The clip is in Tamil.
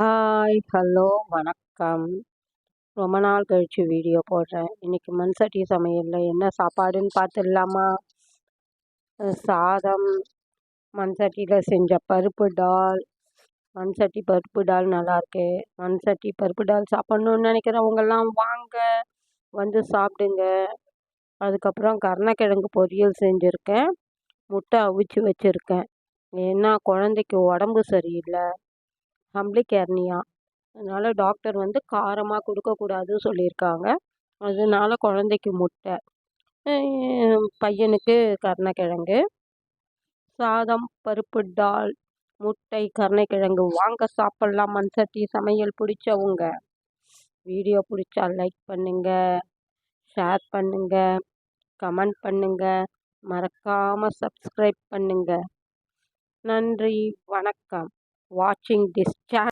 ஹாய் ஹலோ வணக்கம். ரொம்ப நாள் கழித்து வீடியோ போடுறேன். இன்றைக்கி மண் சட்டி சமையலில் என்ன சாப்பாடுன்னு பார்த்துடலாமா சாதம் மண் சட்டியில் செஞ்ச பருப்பு டால். மண் சட்டி பருப்பு டால் நல்லாயிருக்கு மண் சட்டி பருப்பு டால் சாப்பிட்ணுன்னு நினைக்கிறவங்கெல்லாம் வாங்க. வந்து சாப்பிடுங்க. அதுக்கப்புறம் கருணக்கிழங்கு பொரியல் செஞ்சுருக்கேன். முட்டை அவிச்சு வச்சுருக்கேன். ஏன்னா குழந்தைக்கு உடம்பு சரியில்லை. ஹம்ப்ளிக் ஹெர்னியா அதனால் டாக்டர் வந்து காரமாக கொடுக்கக்கூடாதுன்னு சொல்லியிருக்காங்க. அதனால் குழந்தைக்கு முட்டை. பையனுக்கு கருணக்கிழங்கு. சாதம் பருப்பு டால் முட்டை கருணைக்கிழங்கு. வாங்க சாப்பிட்லாம் மண் சட்டி சமையல் பிடிச்சவங்க. வீடியோ பிடிச்சா லைக் பண்ணுங்கள் ஷேர் பண்ணுங்கள் கமெண்ட் பண்ணுங்கள் மறக்காமல் சப்ஸ்கிரைப் பண்ணுங்கள் நன்றி. வணக்கம். Watching this channel